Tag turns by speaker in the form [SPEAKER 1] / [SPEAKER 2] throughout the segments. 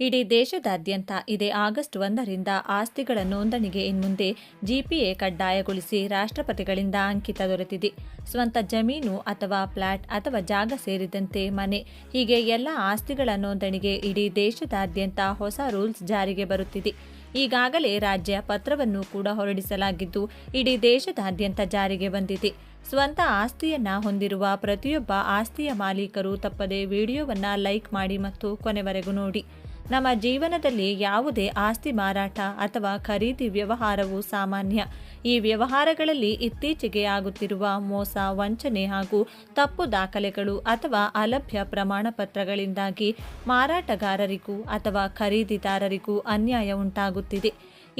[SPEAKER 1] ಇಡೀ ದೇಶದಾದ್ಯಂತ ಇದೇ ಆಗಸ್ಟ್ ಒಂದರಿಂದ ಆಸ್ತಿಗಳ ನೋಂದಣಿಗೆ ಇನ್ಮುಂದೆ ಜಿಪಿಎ ಕಡ್ಡಾಯಗೊಳಿಸಿ ರಾಷ್ಟ್ರಪತಿಗಳಿಂದ ಅಂಕಿತ ದೊರೆತಿದೆ. ಸ್ವಂತ ಜಮೀನು ಅಥವಾ ಫ್ಲಾಟ್ ಅಥವಾ ಜಾಗ ಸೇರಿದಂತೆ ಮನೆ, ಹೀಗೆ ಎಲ್ಲ ಆಸ್ತಿಗಳ ನೋಂದಣಿಗೆ ಇಡೀ ದೇಶದಾದ್ಯಂತ ಹೊಸ ರೂಲ್ಸ್ ಜಾರಿಗೆ ಬರುತ್ತಿದೆ. ಈಗಾಗಲೇ ರಾಜ್ಯ ಪತ್ರವನ್ನು ಕೂಡ ಹೊರಡಿಸಲಾಗಿದ್ದು, ಇಡೀ ದೇಶದಾದ್ಯಂತ ಜಾರಿಗೆ ಬಂದಿದೆ. ಸ್ವಂತ ಆಸ್ತಿಯನ್ನ ಹೊಂದಿರುವ ಪ್ರತಿಯೊಬ್ಬ ಆಸ್ತಿಯ ಮಾಲೀಕರು ತಪ್ಪದೆ ವಿಡಿಯೋವನ್ನ ಲೈಕ್ ಮಾಡಿ ಮತ್ತು ಕೊನೆವರೆಗೂ ನೋಡಿ. ನಮ್ಮ ಜೀವನದಲ್ಲಿ ಯಾವುದೇ ಆಸ್ತಿ ಮಾರಾಟ ಅಥವಾ ಖರೀದಿ ವ್ಯವಹಾರವು ಸಾಮಾನ್ಯ. ಈ ವ್ಯವಹಾರಗಳಲ್ಲಿ ಇತ್ತೀಚೆಗೆ ಆಗುತ್ತಿರುವ ಮೋಸ, ವಂಚನೆ ಹಾಗೂ ತಪ್ಪು ದಾಖಲೆಗಳು ಅಥವಾ ಅಲಭ್ಯ ಪ್ರಮಾಣ ಪತ್ರಗಳಿಂದಾಗಿ ಮಾರಾಟಗಾರರಿಗೂ ಅಥವಾ ಖರೀದಿದಾರರಿಗೂ ಅನ್ಯಾಯ ಉಂಟಾಗುತ್ತಿದೆ.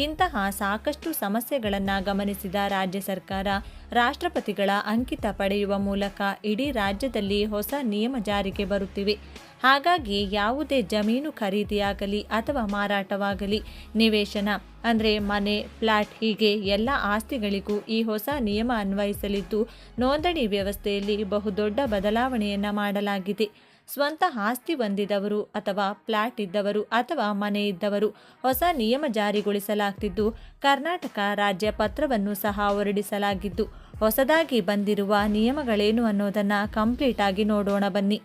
[SPEAKER 1] ಇಂತಹ ಸಾಕಷ್ಟು ಸಮಸ್ಯೆಗಳನ್ನು ಗಮನಿಸಿದ ರಾಜ್ಯ ಸರ್ಕಾರ ರಾಷ್ಟ್ರಪತಿಗಳ ಅಂಕಿತ ಪಡೆಯುವ ಮೂಲಕ ಇಡೀ ರಾಜ್ಯದಲ್ಲಿ ಹೊಸ ನಿಯಮ ಜಾರಿಗೆ ಬರುತ್ತಿವೆ. ಹಾಗಾಗಿ ಯಾವುದೇ ಜಮೀನು ಖರೀದಿಯಾಗಲಿ ಅಥವಾ ಮಾರಾಟವಾಗಲಿ ನಿವೇಶನ, ಅಂದರೆ ಮನೆ, ಫ್ಲಾಟ್ ಹೀಗೆ ಎಲ್ಲ ಆಸ್ತಿಗಳಿಗೂ ಈ ಹೊಸ ನಿಯಮ ಅನ್ವಯಿಸಲಿದ್ದು ನೋಂದಣಿ ವ್ಯವಸ್ಥೆಯಲ್ಲಿ ಬಹುದೊಡ್ಡ ಬದಲಾವಣೆಯನ್ನು ಮಾಡಲಾಗಿದೆ. ಸ್ವಂತ ಆಸ್ತಿ ಹೊಂದಿದವರು ಅಥವಾ ಫ್ಲಾಟ್ ಇದ್ದವರು ಅಥವಾ ಮನೆ ಇದ್ದವರು ಹೊಸ ನಿಯಮ ಜಾರಿಗೊಳಿಸಲಾಗ್ತಿದ್ದು ಕರ್ನಾಟಕ ರಾಜ್ಯ ಪತ್ರವನ್ನು ಸಹ ಹೊರಡಿಸಲಾಗಿದ್ದು ಹೊಸದಾಗಿ ಬಂದಿರುವ ನಿಯಮಗಳೇನು ಅನ್ನೋದನ್ನು ಕಂಪ್ಲೀಟ್ ಆಗಿ ನೋಡೋಣ ಬನ್ನಿ.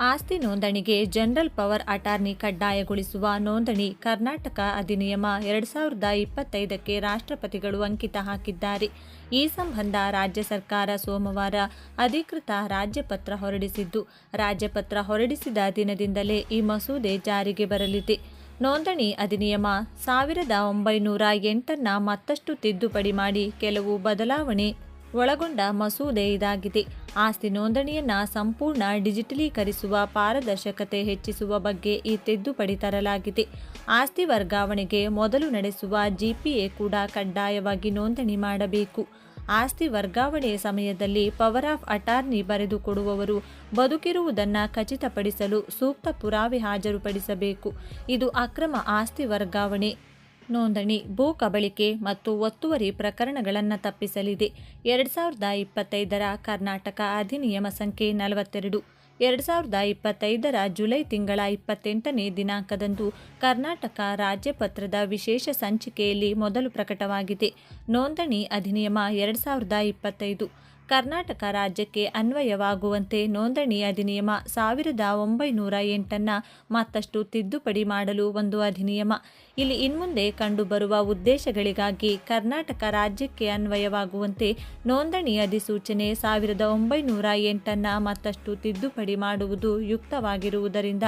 [SPEAKER 1] ಆಸ್ತಿ ನೋಂದಣಿಗೆ ಜನರಲ್ ಪವರ್ ಅಟಾರ್ನಿ ಕಡ್ಡಾಯಗೊಳಿಸುವ ನೋಂದಣಿ ಕರ್ನಾಟಕ ಅಧಿನಿಯಮ ಎರಡು ಸಾವಿರದ ಇಪ್ಪತ್ತೈದಕ್ಕೆ ರಾಷ್ಟ್ರಪತಿಗಳು ಅಂಕಿತ ಹಾಕಿದ್ದಾರೆ. ಈ ಸಂಬಂಧ ರಾಜ್ಯ ಸರ್ಕಾರ ಸೋಮವಾರ ಅಧಿಕೃತ ರಾಜ್ಯಪತ್ರ ಹೊರಡಿಸಿದ್ದು ರಾಜ್ಯಪತ್ರ ಹೊರಡಿಸಿದ ದಿನದಿಂದಲೇ ಈ ಮಸೂದೆ ಜಾರಿಗೆ ಬರಲಿದೆ. ನೋಂದಣಿ ಅಧಿನಿಯಮ ಸಾವಿರದ ಒಂಬೈನೂರ ಎಂಟನ್ನ ಮತ್ತಷ್ಟು ತಿದ್ದುಪಡಿ ಮಾಡಿ ಕೆಲವು ಬದಲಾವಣೆ ಒಳಗೊಂಡ ಮಸೂದೆ ಇದಾಗಿದೆ. ಆಸ್ತಿ ನೋಂದಣಿಯನ್ನು ಸಂಪೂರ್ಣ ಡಿಜಿಟಲೀಕರಿಸುವ ಪಾರದರ್ಶಕತೆ ಹೆಚ್ಚಿಸುವ ಬಗ್ಗೆ ಈ ತಿದ್ದುಪಡಿ ತರಲಾಗಿದೆ. ಆಸ್ತಿ ವರ್ಗಾವಣೆಗೆ ಮೊದಲು ನಡೆಸುವ ಜಿಪಿಎ ಕೂಡ ಕಡ್ಡಾಯವಾಗಿ ನೋಂದಣಿ ಮಾಡಬೇಕು. ಆಸ್ತಿ ವರ್ಗಾವಣೆಯ ಸಮಯದಲ್ಲಿ ಪವರ್ ಆಫ್ ಅಟಾರ್ನಿ ಬರೆದುಕೊಡುವವರು ಬದುಕಿರುವುದನ್ನು ಖಚಿತಪಡಿಸಲು ಸೂಕ್ತ ಪುರಾವೆ ಹಾಜರುಪಡಿಸಬೇಕು. ಇದು ಅಕ್ರಮ ಆಸ್ತಿ ವರ್ಗಾವಣೆ. ನೋಂದಣಿ, ಭೂ ಕಬಳಿಕೆ ಮತ್ತು ಒತ್ತುವರಿ ಪ್ರಕರಣಗಳನ್ನು ತಪ್ಪಿಸಲಿದೆ. ಎರಡು ಸಾವಿರದ ಇಪ್ಪತ್ತೈದರ ಕರ್ನಾಟಕ ಅಧಿನಿಯಮ ಸಂಖ್ಯೆ ನಲವತ್ತೆರಡು. ಎರಡು ಸಾವಿರದ ಇಪ್ಪತ್ತೈದರ ಜುಲೈ ತಿಂಗಳ ಇಪ್ಪತ್ತೆಂಟನೇ ದಿನಾಂಕದಂದು ಕರ್ನಾಟಕ ರಾಜ್ಯಪತ್ರದ ವಿಶೇಷ ಸಂಚಿಕೆಯಲ್ಲಿ ಮೊದಲು ಪ್ರಕಟವಾಗಿದೆ. ನೋಂದಣಿ ಅಧಿನಿಯಮ ಎರಡು ಸಾವಿರದ ಇಪ್ಪತ್ತೈದು. ಕರ್ನಾಟಕ ರಾಜ್ಯಕ್ಕೆ ಅನ್ವಯವಾಗುವಂತೆ ನೋಂದಣಿ ಅಧಿನಿಯಮ ಸಾವಿರದ ಒಂಬೈನೂರ ಎಂಟನ್ನು ಮತ್ತಷ್ಟು ತಿದ್ದುಪಡಿ ಮಾಡಲು ಒಂದು ಅಧಿನಿಯಮ. ಇಲ್ಲಿ ಇನ್ಮುಂದೆ ಕಂಡುಬರುವ ಉದ್ದೇಶಗಳಿಗಾಗಿ ಕರ್ನಾಟಕ ರಾಜ್ಯಕ್ಕೆ ಅನ್ವಯವಾಗುವಂತೆ ನೋಂದಣಿ ಅಧಿಸೂಚನೆ ಸಾವಿರದ ಒಂಬೈನೂರ ಎಂಟನ್ನು ಮತ್ತಷ್ಟು ತಿದ್ದುಪಡಿ ಮಾಡುವುದು ಯುಕ್ತವಾಗಿರುವುದರಿಂದ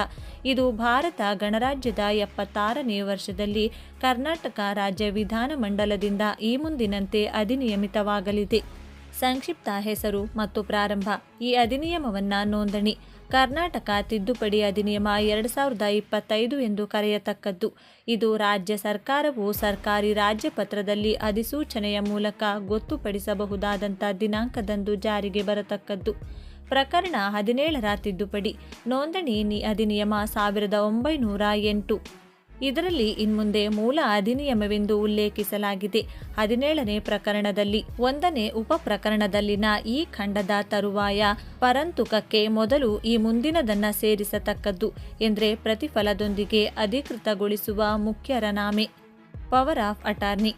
[SPEAKER 1] ಇದು ಭಾರತ ಗಣರಾಜ್ಯದ ಎಪ್ಪತ್ತಾರನೇ ವರ್ಷದಲ್ಲಿ ಕರ್ನಾಟಕ ರಾಜ್ಯ ವಿಧಾನಮಂಡಲದಿಂದ ಈ ಮುಂದಿನಂತೆ ಅಧಿನಿಯಮಿತವಾಗಲಿದೆ. ಸಂಕ್ಷಿಪ್ತ ಹೆಸರು ಮತ್ತು ಪ್ರಾರಂಭ. ಈ ಅಧಿನಿಯಮವನ್ನು ನೋಂದಣಿ. ಕರ್ನಾಟಕ ತಿದ್ದುಪಡಿ ಅಧಿನಿಯಮ ಎರಡು ಸಾವಿರದ ಇಪ್ಪತ್ತೈದು ಎಂದು ಕರೆಯತಕ್ಕದ್ದು. ಇದು ರಾಜ್ಯ ಸರ್ಕಾರವು ಸರ್ಕಾರಿ ರಾಜ್ಯಪತ್ರದಲ್ಲಿ ಅಧಿಸೂಚನೆಯ ಮೂಲಕ ಗೊತ್ತುಪಡಿಸಬಹುದಾದಂಥ ದಿನಾಂಕದಂದು ಜಾರಿಗೆ ಬರತಕ್ಕದ್ದು. ಪ್ರಕರಣ ಹದಿನೇಳರ ತಿದ್ದುಪಡಿ. ನೋಂದಣಿ ಅಧಿನಿಯಮ ಸಾವಿರದ ಒಂಬೈನೂರ ಎಂಟು. ಇದರಲ್ಲಿ ಇನ್ಮುಂದೆ ಮೂಲ ಅಧಿನಿಯಮವೆಂದು ಉಲ್ಲೇಖಿಸಲಾಗಿದೆ. ಹದಿನೇಳನೇ ಪ್ರಕರಣದಲ್ಲಿ ಒಂದನೇ ಉಪ ಪ್ರಕರಣದಲ್ಲಿನ ಈ ಖಂಡದ ತರುವಾಯ ಪರಂತುಕಕ್ಕೆ ಮೊದಲು ಈ ಮುಂದಿನದನ್ನ ಸೇರಿಸತಕ್ಕದ್ದು ಎಂದರೆ ಪ್ರತಿಫಲದೊಂದಿಗೆ ಅಧಿಕೃತಗೊಳಿಸುವ ಮುಖ್ಯರ ನಾಮೆ. Power of attorney.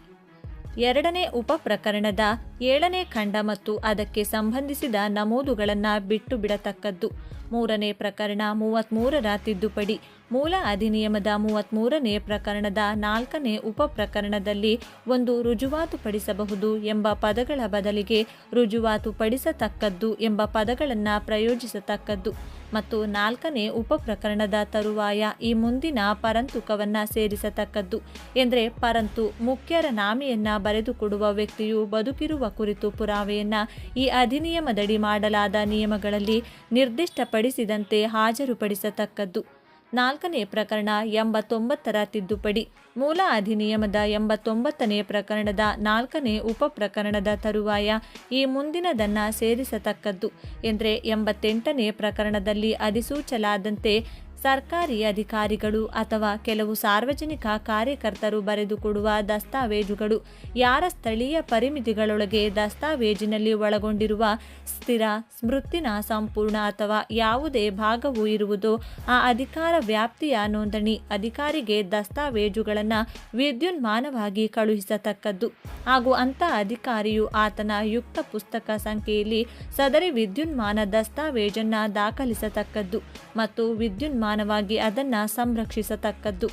[SPEAKER 1] ಎರಡನೇ ಉಪ ಪ್ರಕರಣದ ಏಳನೇ ಖಂಡ ಮತ್ತು ಅದಕ್ಕೆ ಸಂಬಂಧಿಸಿದ ನಮೂದುಗಳನ್ನು ಬಿಟ್ಟು ಬಿಡತಕ್ಕದ್ದು ಮೂರನೇ ಪ್ರಕರಣ ಮೂವತ್ತ್ಮೂರರ ತಿದ್ದುಪಡಿ. ಮೂಲ ಅಧಿನಿಯಮದ ಮೂವತ್ತ್ಮೂರನೇ ಪ್ರಕರಣದ ನಾಲ್ಕನೇ ಉಪ ಪ್ರಕರಣದಲ್ಲಿ ಒಂದು ರುಜುವಾತುಪಡಿಸಬಹುದು ಎಂಬ ಪದಗಳ ಬದಲಿಗೆ ರುಜುವಾತುಪಡಿಸತಕ್ಕದ್ದು ಎಂಬ ಪದಗಳನ್ನು ಪ್ರಯೋಜಿಸತಕ್ಕದ್ದು. ಮತ್ತು ನಾಲ್ಕನೇ ಉಪಪ್ರಕರಣದ ತರುವಾಯ ಈ ಮುಂದಿನ ಪರಂತುಕವನ್ನು ಸೇರಿಸತಕ್ಕದ್ದು ಎಂದರೆ ಪರಂತು ಮುಖ್ಯರ ನಾಮೆಯನ್ನು ಬರೆದುಕೊಡುವ ವ್ಯಕ್ತಿಯು ಬದುಕಿರುವ ಕುರಿತು ಪುರಾವೆಯನ್ನ ಈ ಅಧಿನಿಯಮದಡಿ ಮಾಡಲಾದ ನಿಯಮಗಳಲ್ಲಿ ನಿರ್ದಿಷ್ಟಪಡಿಸಿದಂತೆ ಹಾಜರುಪಡಿಸತಕ್ಕದ್ದು. ನಾಲ್ಕನೇ ಪ್ರಕರಣ ಎಂಬತ್ತೊಂಬತ್ತರ ತಿದ್ದುಪಡಿ. ಮೂಲ ಅಧಿನಿಯಮದ ಎಂಬತ್ತೊಂಬತ್ತನೇ ಪ್ರಕರಣದ ನಾಲ್ಕನೇ ಉಪ ಪ್ರಕರಣದ ತರುವಾಯ ಈ ಮುಂದಿನದನ್ನು ಸೇರಿಸತಕ್ಕದ್ದು. ಎಂದರೆ ಎಂಬತ್ತೆಂಟನೇ ಪ್ರಕರಣದಲ್ಲಿ ಅಧಿಸೂಚಲಾದಂತೆ ಸರ್ಕಾರಿ ಅಧಿಕಾರಿಗಳು ಅಥವಾ ಕೆಲವು ಸಾರ್ವಜನಿಕ ಕಾರ್ಯಕರ್ತರು ಬರೆದುಕೊಡುವ ದಸ್ತಾವೇಜುಗಳು ಯಾರ ಸ್ಥಳೀಯ ಪರಿಮಿತಿಗಳೊಳಗೆ ದಸ್ತಾವೇಜಿನಲ್ಲಿ ಒಳಗೊಂಡಿರುವ ಸ್ಥಿರ, ಸ್ಮೃತಿನ ಸಂಪೂರ್ಣ ಅಥವಾ ಯಾವುದೇ ಭಾಗವು ಇರುವುದೋ ಆ ಅಧಿಕಾರ ವ್ಯಾಪ್ತಿಯ ನೋಂದಣಿ ಅಧಿಕಾರಿಗೆ ದಸ್ತಾವೇಜುಗಳನ್ನು ವಿದ್ಯುನ್ಮಾನವಾಗಿ ಕಳುಹಿಸತಕ್ಕದ್ದು. ಹಾಗೂ ಅಂಥ ಅಧಿಕಾರಿಯು ಆತನ ಯುಕ್ತ ಪುಸ್ತಕ ಸಂಖ್ಯೆಯಲ್ಲಿ ಸದರಿ ವಿದ್ಯುನ್ಮಾನ ದಸ್ತಾವೇಜನ್ನು ದಾಖಲಿಸತಕ್ಕದ್ದು ಮತ್ತು ವಿದ್ಯುನ್ಮಾನವಾಗಿ ಅದನ್ನು ಸಂರಕ್ಷಿಸತಕ್ಕದ್ದು.